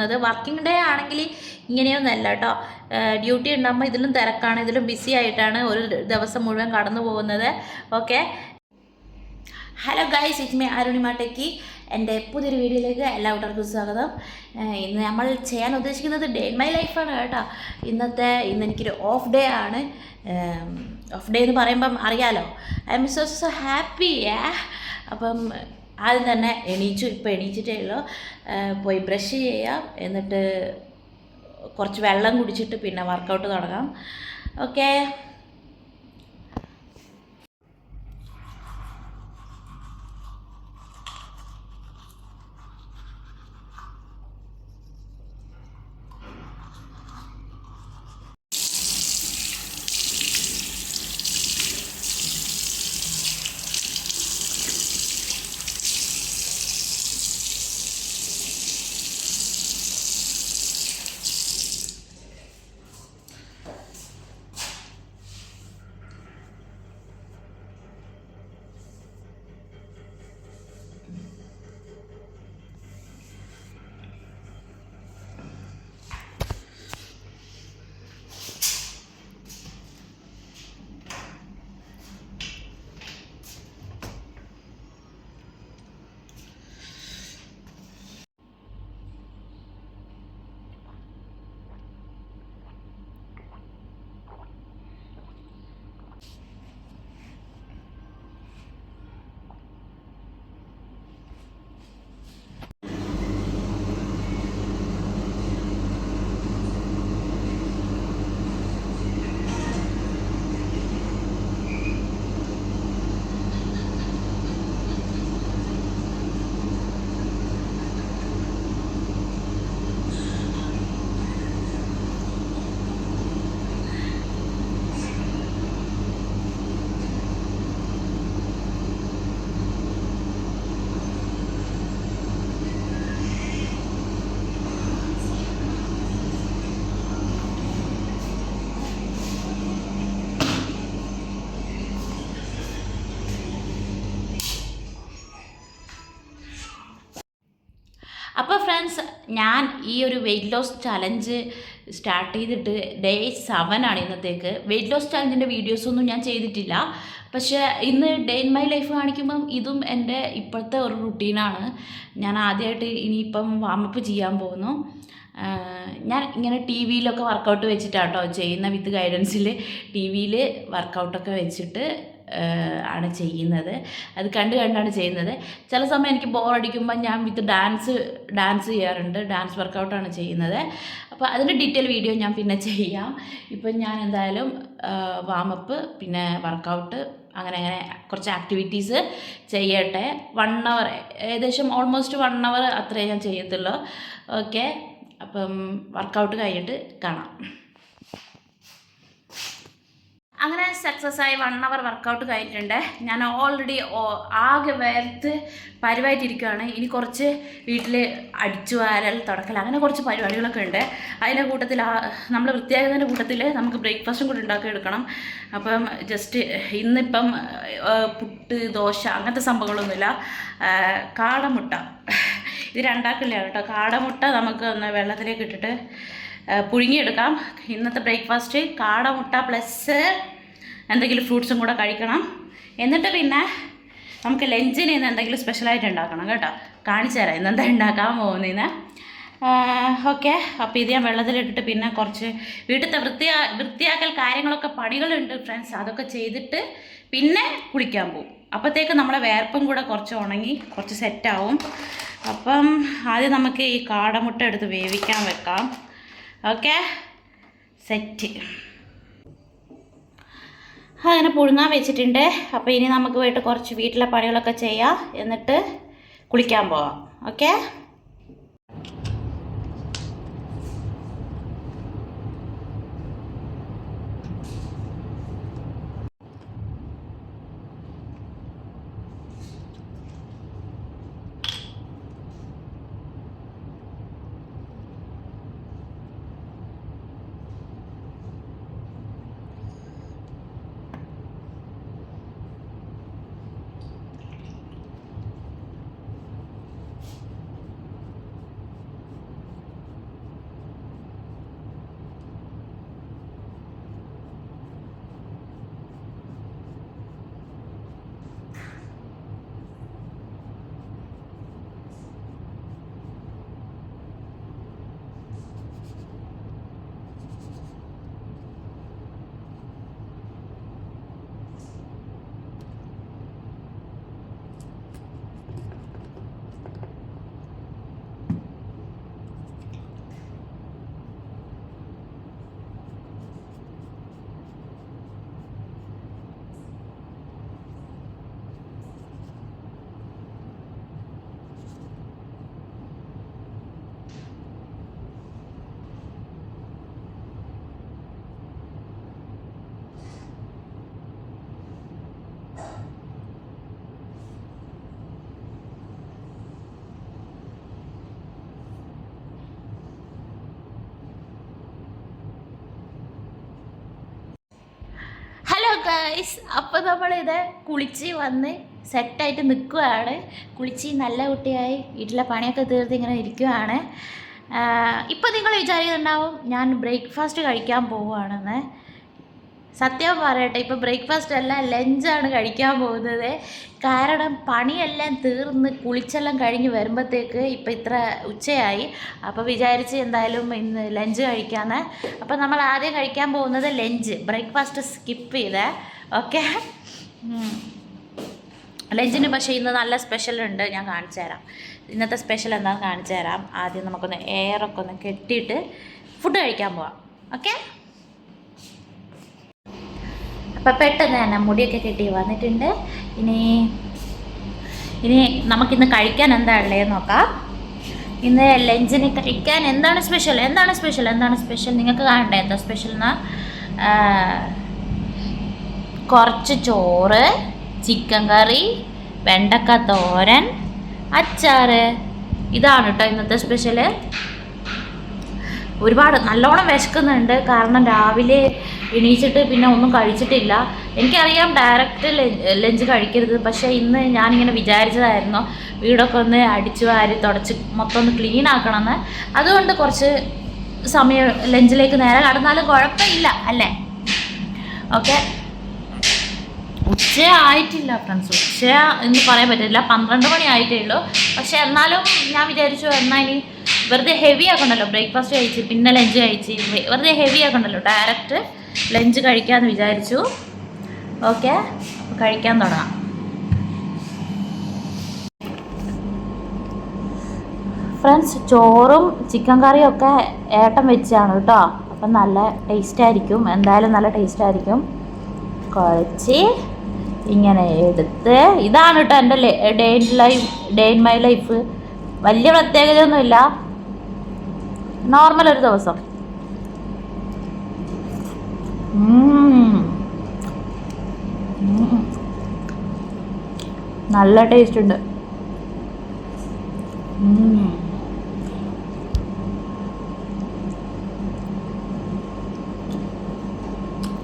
പോകുന്നത്. Working day ആണെങ്കിൽ ഇങ്ങനെയൊന്നല്ല കേട്ടോ. ഡ്യൂട്ടി ഉണ്ടാകുമ്പോൾ ഇതിലും തിരക്കാണ് ഇതിലും ബിസി ആയിട്ടാണ് ഒരു ദിവസം മുഴുവൻ കടന്നു പോകുന്നത്. Okay hello guys Sijmi Arunima techie എന്റെ പുതിയൊരു വീഡിയോയിലേക്ക് എല്ലാ കൂട്ടർക്കും സ്വാഗതം ഇന്ന് നമ്മൾ ചെയ്യാൻ ഉദ്ദേശിക്കുന്നത് ഡേ ഇൻ മൈ ലൈഫാണ് കേട്ടോ. ഇന്നത്തെ ഇന്ന് എനിക്കൊരു ഓഫ് ഡേ ആണ്. ഓഫ് ഡേ എന്ന് പറയുമ്പം അറിയാലോ. I am so so happy അപ്പം ആദ്യം തന്നെ എണീച്ചു ഇപ്പോൾ എണീച്ചിട്ടേ ഉള്ളൂ. പോയി ബ്രഷ് ചെയ്യാം. എന്നിട്ട് കുറച്ച് വെള്ളം കുടിച്ചിട്ട് പിന്നെ വർക്കൗട്ട് തുടങ്ങാം. ഓക്കേ ഫ്രണ്ട്സ് ഞാൻ ഈ ഒരു വെയിറ്റ് ലോസ് ചലഞ്ച് സ്റ്റാർട്ട് ചെയ്തിട്ട് ഡേ സെവൻ ആണ് ഇന്നത്തേക്ക്. വെയിറ്റ് ലോസ് ചലഞ്ചിന്റെ വീഡിയോസൊന്നും ഞാൻ ചെയ്തിട്ടില്ല. പക്ഷേ ഇന്ന് ഡേ ഇൻ മൈ ലൈഫ് കാണിക്കുമ്പം ഇതും എന്റെ ഇപ്പോഴത്തെ ഒരു റുട്ടീനാണ് ഞാൻ ആദ്യമായിട്ട് ഇനിയിപ്പം വാമപ്പ് ചെയ്യാൻ പോകുന്നു. ഞാൻ ഇങ്ങനെ ടി വിയിലൊക്കെ വർക്കൗട്ട് വെച്ചിട്ടാട്ടോ ചെയ്യുന്ന വിത്ത് ഗൈഡൻസിൽ ടി വിയിൽ വർക്കൗട്ടൊക്കെ വെച്ചിട്ട് ആണ് ചെയ്യുന്നത്. അത് കണ്ട് കണ്ടാണ് ചെയ്യുന്നത്. ചില സമയം എനിക്ക് ബോറടിക്കുമ്പോൾ ഞാൻ വിത്ത് ഡാൻസ് ഡാൻസ് ചെയ്യാറുണ്ട്. ഡാൻസ് വർക്കൗട്ടാണ് ചെയ്യുന്നത്. അപ്പോൾ അതിന്റെ ഡീറ്റെയിൽ വീഡിയോ ഞാൻ പിന്നെ ചെയ്യാം. ഇപ്പം ഞാൻ എന്തായാലും വാമപ്പ് പിന്നെ വർക്കൗട്ട് അങ്ങനെ അങ്ങനെ കുറച്ച് ആക്ടിവിറ്റീസ് ചെയ്യട്ടെ. വൺ അവർ ഏകദേശം ഓൾമോസ്റ്റ് വൺ അവർ അത്രേ ഞാൻ ചെയ്യത്തുള്ളൂ. ഓക്കെ അപ്പം വർക്കൗട്ട് കഴിഞ്ഞിട്ട് കാണാം. അങ്ങനെ സക്സസ് ആയി വൺ അവർ വർക്കൗട്ട് കഴിഞ്ഞിട്ടുണ്ട്. ഞാൻ ഓൾറെഡി ആകെ വേർത്ത് പരിവായിട്ടിരിക്കുകയാണ് ഇനി കുറച്ച് വീട്ടിൽ അടിച്ചു വാരൽ തുടക്കൽ അങ്ങനെ കുറച്ച് പരിപാടികളൊക്കെ ഉണ്ട്. അതിന്റെ കൂട്ടത്തിൽ നമ്മൾ വൃത്തിയാക്കുന്നതിന്റെ കൂട്ടത്തിൽ നമുക്ക് ബ്രേക്ക്ഫാസ്റ്റും കൂടി ഉണ്ടാക്കി എടുക്കണം. അപ്പം ജസ്റ്റ് ഇന്നിപ്പം പുട്ട് ദോശ അങ്ങനത്തെ സംഭവങ്ങളൊന്നുമില്ല. കാടമുട്ട. ഇത് രണ്ടാക്കില്ല കേട്ടോ. കാടമുട്ട നമുക്ക് ഒന്ന് വെള്ളത്തിലേക്ക് ഇട്ടിട്ട് പുഴുങ്ങിയെടുക്കാം. ഇന്നത്തെ ബ്രേക്ക്ഫാസ്റ്റ് കാടമുട്ട പ്ലസ് എന്തെങ്കിലും ഫ്രൂട്ട്സും കൂടെ കഴിക്കണം. എന്നിട്ട് പിന്നെ നമുക്ക് ലഞ്ചിന് ഇന്ന് എന്തെങ്കിലും സ്പെഷ്യലായിട്ട് ഉണ്ടാക്കണം കേട്ടോ. കാണിച്ചു തരാം ഇന്ന് എന്താ ഉണ്ടാക്കാൻ പോകുന്നതിന് ഓക്കെ അപ്പോൾ ഇത് ഞാൻ വെള്ളത്തിലിട്ടിട്ട് പിന്നെ കുറച്ച് വീട്ടിലത്തെ വൃത്തിയാ വൃത്തിയാക്കൽ കാര്യങ്ങളൊക്കെ പണികളുണ്ട് ഫ്രണ്ട്സ് അതൊക്കെ ചെയ്തിട്ട് പിന്നെ കുളിക്കാൻ പോകും. അപ്പോഴത്തേക്ക് നമ്മളെ വേർപ്പും കൂടെ കുറച്ച് ഉണങ്ങി കുറച്ച് സെറ്റാവും അപ്പം ആദ്യം നമുക്ക് ഈ കാടമുട്ട എടുത്ത് വേവിക്കാൻ വെക്കാം. ഓക്കെ? സെറ്റ്. അങ്ങനെ പുഴുങ്ങാൻ വെച്ചിട്ടുണ്ട്. അപ്പോൾ ഇനി നമുക്ക് പോയിട്ട് കുറച്ച് വീട്ടിലെ പണികളൊക്കെ ചെയ്യാം. എന്നിട്ട് കുളിക്കാൻ പോവാം. ഓക്കെ? ഗൈസ് അപ്പോൾ നമ്മളിത് കുളിച്ച് വന്ന് സെറ്റായിട്ട് നിൽക്കുകയാണ് കുളിച്ച് നല്ല കുട്ടിയായി വീട്ടിലെ പണിയൊക്കെ തീർത്ത് ഇങ്ങനെ ഇരിക്കുകയാണ് ഇപ്പോൾ നിങ്ങൾ വിചാരിക്കുന്നുണ്ടാവും ഞാൻ ബ്രേക്ക്ഫാസ്റ്റ് കഴിക്കാൻ പോവുകയാണെന്ന്. സത്യം പറയട്ടെ ഇപ്പോൾ ബ്രേക്ക്ഫാസ്റ്റ് അല്ല ലഞ്ചാണ് കഴിക്കാൻ പോകുന്നത്. കാരണം പണിയെല്ലാം തീർന്ന് കുളിച്ചെല്ലാം കഴിഞ്ഞ് വരുമ്പോഴത്തേക്ക് ഇപ്പോൾ ഇത്ര ഉച്ചയായി. അപ്പോൾ വിചാരിച്ച് എന്തായാലും ഇന്ന് ലഞ്ച് കഴിക്കാമെന്ന് അപ്പോൾ നമ്മൾ ആദ്യം കഴിക്കാൻ പോകുന്നത് ലഞ്ച് ബ്രേക്ക്ഫാസ്റ്റ് സ്കിപ്പ് ചെയ്തേ. ഓക്കെ ലഞ്ചിന് പക്ഷേ ഇന്ന് നല്ല സ്പെഷ്യൽ ഉണ്ട് ഞാൻ കാണിച്ചു തരാം. ഇന്നത്തെ സ്പെഷ്യൽ എന്താണെന്ന് കാണിച്ചു തരാം. ആദ്യം നമുക്കൊന്ന് എയറൊക്കെ ഒന്ന് കെട്ടിയിട്ട് ഫുഡ് കഴിക്കാൻ പോവാം. ഓക്കെ അപ്പം പെട്ടെന്ന് തന്നെ മുടിയൊക്കെ കെട്ടി വന്നിട്ടുണ്ട്. ഇനി ഇനി നമുക്കിന്ന് കഴിക്കാൻ എന്താ ഉള്ളത് നോക്കാം. ഇന്ന് ലഞ്ചിന് കഴിക്കാൻ എന്താണ് സ്പെഷ്യൽ എന്താണ് സ്പെഷ്യൽ എന്താണ് സ്പെഷ്യൽ നിങ്ങൾക്ക് കാണണ്ടേ എന്താ സ്പെഷ്യൽ എന്നാ കുറച്ച് ചോറ് ചിക്കൻ കറി വെണ്ടക്ക തോരൻ അച്ചാറ്. ഇതാണ് കേട്ടോ ഇന്നത്തെ സ്പെഷ്യൽ ഒരുപാട് നല്ലോണം വിശക്കുന്നുണ്ട്. കാരണം രാവിലെ എണീച്ചിട്ട് പിന്നെ ഒന്നും കഴിച്ചിട്ടില്ല. എനിക്കറിയാം ഡയറക്റ്റ് ലഞ്ച് കഴിക്കരുത്. പക്ഷേ ഇന്ന് ഞാനിങ്ങനെ വിചാരിച്ചതായിരുന്നു വീടൊക്കെ ഒന്ന് അടിച്ചു വാരി തുടച്ച് മൊത്തം ഒന്ന് ക്ലീൻ ആക്കണമെന്ന്. അതുകൊണ്ട് കുറച്ച് സമയം ലഞ്ചിലേക്ക് നേരെ കടന്നാലും കുഴപ്പമില്ല അല്ലേ? ഓക്കെ. ഉച്ചയായിട്ടില്ല ഫ്രണ്ട്സ് ഉച്ച എന്ന് പറയാൻ പറ്റില്ല പന്ത്രണ്ട് മണി ആയിട്ടേ ഉള്ളൂ. പക്ഷെ എന്നാലും ഞാൻ വിചാരിച്ചു എന്നാൽ ഇനി വെറുതെ ഹെവി ആക്കണ്ടല്ലോ. ബ്രേക്ക്ഫാസ്റ്റ് കഴിച്ച് പിന്നെ ലഞ്ച് കഴിച്ച് വെറുതെ ഹെവി ആക്കണ്ടല്ലോ. ഡയറക്റ്റ് ലഞ്ച് കഴിക്കാമെന്ന് വിചാരിച്ചു. ഓക്കെ കഴിക്കാൻ തുടങ്ങാം. ഫ്രണ്ട്സ് ചോറും ചിക്കൻ കറിയും ഒക്കെ ഏട്ടം വെച്ചാണ് കേട്ടോ. അപ്പം നല്ല ടേസ്റ്റ് ആയിരിക്കും. എന്തായാലും നല്ല ടേസ്റ്റ് ആയിരിക്കും. കുഴച്ച് ഇങ്ങനെ എടുത്ത് ഇതാണ് കേട്ടോ എന്റെ day in life day in my life വലിയ പ്രത്യേകതയൊന്നുമില്ല. നോർമൽ ഒരു ദിവസം. നല്ല ടേസ്റ്റ് ഉണ്ട്.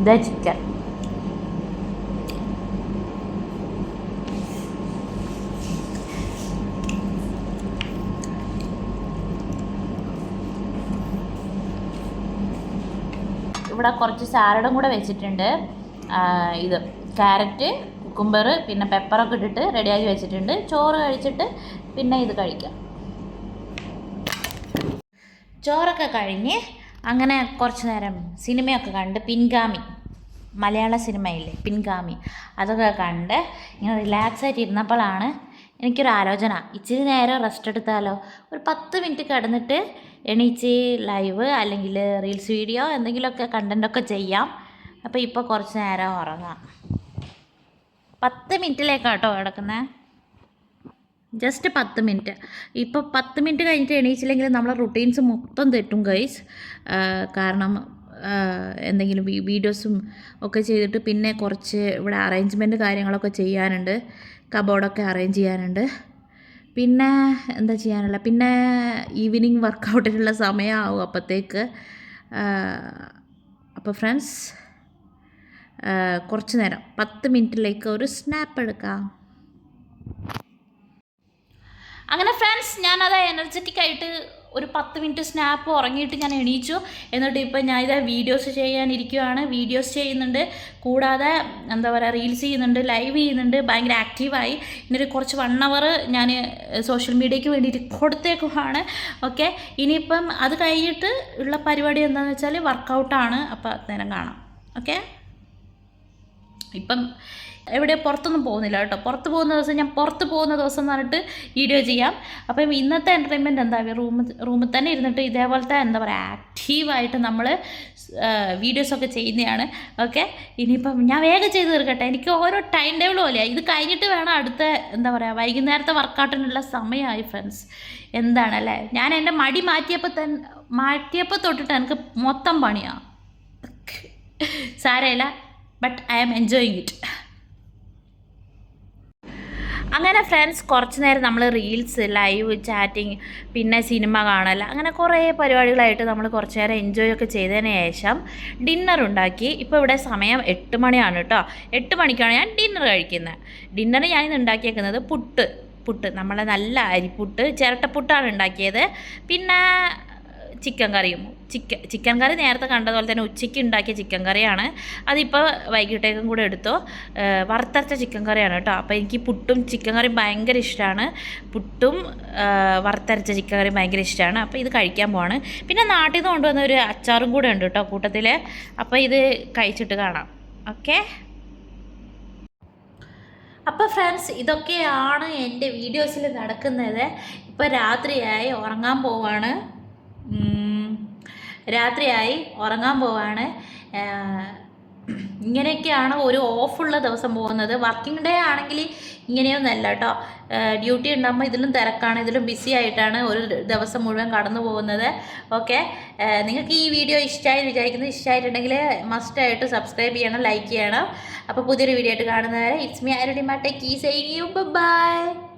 ഇതാ ചിക്കൻ ഇവിടെ കുറച്ച് സാലഡും കൂടെ വെച്ചിട്ടുണ്ട്. ഇത് ക്യാരറ്റ് കുക്കുംബർ പിന്നെ പെപ്പറൊക്കെ ഇട്ടിട്ട് റെഡിയാക്കി വെച്ചിട്ടുണ്ട്. ചോറ് കഴിച്ചിട്ട് പിന്നെ ഇത് കഴിക്കാം. ചോറൊക്കെ കഴിഞ്ഞ് അങ്ങനെ കുറച്ച് നേരം സിനിമയൊക്കെ കണ്ട് പിൻഗാമി മലയാള സിനിമയില്ലേ പിൻഗാമി അതൊക്കെ കണ്ട് ഇങ്ങനെ റിലാക്സ് ആയിട്ട് ഇരുന്നപ്പോഴാണ് എനിക്കൊരു ആലോചന. ഇച്ചിരി നേരം റെസ്റ്റ് എടുത്താലോ? ഒരു പത്ത് മിനിറ്റ് കിടന്നിട്ട് എണീച്ച് ലൈവ് അല്ലെങ്കിൽ റീൽസ് വീഡിയോ എന്തെങ്കിലുമൊക്കെ കണ്ടന്റൊക്കെ ചെയ്യാം. അപ്പോൾ ഇപ്പോൾ കുറച്ച് നേരം ഉറങ്ങാം. പത്ത് മിനിറ്റിലേക്കാട്ടോ കിടക്കുന്നത് ജസ്റ്റ് പത്ത് മിനിറ്റ് ഇപ്പോൾ പത്ത് മിനിറ്റ് കഴിഞ്ഞിട്ട് എണീച്ചില്ലെങ്കിൽ നമ്മളെ റുട്ടീൻസ് മൊത്തം തെറ്റും ഗൈസ് കാരണം എന്തെങ്കിലും വീഡിയോസും ഒക്കെ ചെയ്തിട്ട് പിന്നെ കുറച്ച് ഇവിടെ അറേഞ്ച്മെന്റ് കാര്യങ്ങളൊക്കെ ചെയ്യാനുണ്ട്. കബോർഡൊക്കെ അറേഞ്ച് ചെയ്യാനുണ്ട്. പിന്നെ എന്താ ചെയ്യാനുള്ള? പിന്നെ ഈവനിങ് വർക്കൗട്ടിനുള്ള സമയമാവും അപ്പോഴത്തേക്ക് അപ്പോൾ ഫ്രണ്ട്സ് കുറച്ച് നേരം പത്ത് മിനിറ്റിലേക്ക് ഒരു സ്നാപ്പ് എടുക്കാം. അങ്ങനെ ഫ്രണ്ട്സ് ഞാനത് എനർജറ്റിക് ആയിട്ട് ഒരു പത്ത് മിനിറ്റ് സ്നാപ്പ് ഉറങ്ങിയിട്ട് ഞാൻ എണീച്ചു. എന്നിട്ട് ഇപ്പം ഞാൻ ഇത് വീഡിയോസ് ചെയ്യാനിരിക്കുകയാണ് വീഡിയോസ് ചെയ്യുന്നുണ്ട്. കൂടാതെ എന്താ പറയുക റീൽസ് ചെയ്യുന്നുണ്ട് ലൈവ് ചെയ്യുന്നുണ്ട്. ഭയങ്കര ആക്റ്റീവായി ഇന്നൊരു കുറച്ച് വൺ അവർ ഞാൻ സോഷ്യൽ മീഡിയയ്ക്ക് വേണ്ടിയിട്ട് കൊടുത്തേക്കുവാണ്. ഓക്കെ ഇനിയിപ്പം അത് കഴിഞ്ഞിട്ട് ഉള്ള പരിപാടി എന്താണെന്ന് വെച്ചാൽ വർക്കൗട്ടാണ് അപ്പോൾ നേരം കാണാം. ഓക്കെ ഇപ്പം എവിടെ പുറത്തൊന്നും പോകുന്നില്ല കേട്ടോ. പുറത്ത് പോകുന്ന ദിവസം ഞാൻ പുറത്ത് പോകുന്ന ദിവസം എന്ന് പറഞ്ഞിട്ട് വീഡിയോ ചെയ്യാം. അപ്പം ഇന്നത്തെ എന്റർടൈൻമെന്റ് എന്താ? റൂമിൽ റൂമിൽ തന്നെ ഇരുന്നിട്ട് ഇതേപോലത്തെ എന്താ പറയുക ആക്റ്റീവായിട്ട് നമ്മൾ വീഡിയോസൊക്കെ ചെയ്യുന്നതാണ്. ഓക്കെ ഇനിയിപ്പം ഞാൻ വേഗം ചെയ്ത് തീർക്കട്ടെ. എനിക്ക് ഓരോ ടൈം ടേബിൾ പോലെയാണ് ഇത് കഴിഞ്ഞിട്ട് വേണം അടുത്ത എന്താ പറയുക വൈകുന്നേരത്തെ വർക്കൗട്ടിനുള്ള സമയമായി ഫ്രണ്ട്സ് എന്താണല്ലേ ഞാൻ എന്റെ മടി മാറ്റിയപ്പോൾ തന്നെ മാറ്റിയപ്പോൾ തൊട്ടിട്ട് എനിക്ക് മൊത്തം പണിയാണ് സാരമില്ല. But I am enjoying it അങ്ങനെ ഫ്രണ്ട്സ് കുറച്ച് നേരം നമ്മൾ റീൽസ് ലൈവ് ചാറ്റിങ് പിന്നെ സിനിമ കാണൽ അങ്ങനെ കുറേ പരിപാടികളായിട്ട് നമ്മൾ കുറച്ച് നേരം എൻജോയ് ഒക്കെ ചെയ്തതിന് ശേഷം ഡിന്നർ ഉണ്ടാക്കി. ഇപ്പോൾ ഇവിടെ സമയം എട്ട് മണിയാണ് കേട്ടോ എട്ട് മണിക്കാണ് ഞാൻ ഡിന്നർ കഴിക്കുന്നത്. ഡിന്നർ ഞാൻ ഇന്ന് ഉണ്ടാക്കിയേക്കുന്നത് പുട്ട്. പുട്ട്. നമ്മളെ നല്ല അരിപ്പുട്ട് ചിരട്ടപ്പുട്ടാണ് ഉണ്ടാക്കിയത്. പിന്നെ ചിക്കൻ കറിയും ചിക്കൻ ചിക്കൻ കറി നേരത്തെ കണ്ടതുപോലെ തന്നെ ഉച്ചയ്ക്ക് ഉണ്ടാക്കിയ ചിക്കൻ കറിയാണ്. അതിപ്പോൾ വൈകിട്ടേക്കും കൂടെ എടുത്തോ. വറുത്തരച്ച ചിക്കൻ കറിയാണ് കേട്ടോ. അപ്പോൾ എനിക്ക് പുട്ടും ചിക്കൻ കറിയും ഭയങ്കര ഇഷ്ടമാണ് പുട്ടും വറുത്തരച്ച ചിക്കൻ കറിയും ഭയങ്കര ഇഷ്ടമാണ് അപ്പോൾ ഇത് കഴിക്കാൻ പോവാണ്. പിന്നെ നാട്ടിൽ നിന്ന് കൊണ്ടുവന്ന ഒരു അച്ചാറും കൂടെ ഉണ്ട് കേട്ടോ കൂട്ടത്തിൽ അപ്പോൾ ഇത് കഴിച്ചിട്ട് കാണാം. ഓക്കെ? അപ്പോൾ ഫ്രണ്ട്സ് ഇതൊക്കെയാണ് എന്റെ വീഡിയോസിൽ നടക്കുന്നത്. ഇപ്പോൾ രാത്രിയായി ഉറങ്ങാൻ പോവാണ്. രാത്രിയായി ഉറങ്ങാൻ പോവാണ്. ഇങ്ങനെയൊക്കെയാണ് ഒരു ഓഫുള്ള ദിവസം പോകുന്നത്. വർക്കിംഗ് ഡേ ആണെങ്കിൽ ഇങ്ങനെയൊന്നല്ല കേട്ടോ ഡ്യൂട്ടി ഉണ്ടാകുമ്പോൾ ഇതിലും തിരക്കാണ് ഇതിലും ബിസി ആയിട്ടാണ് ഒരു ദിവസം മുഴുവൻ കടന്നു പോകുന്നത്. ഓക്കെ നിങ്ങൾക്ക് ഈ വീഡിയോ ഇഷ്ടമായി വിചാരിക്കുന്നത് ഇഷ്ടമായിട്ടുണ്ടെങ്കിൽ മസ്റ്റായിട്ട് സബ്സ്ക്രൈബ് ചെയ്യണം ലൈക്ക് ചെയ്യണം. അപ്പോൾ പുതിയൊരു വീഡിയോ ആയിട്ട് കാണുന്നവരെ ഇറ്റ്സ് മീ ആരുടെ മാട്ടെ കീ യു ബൈ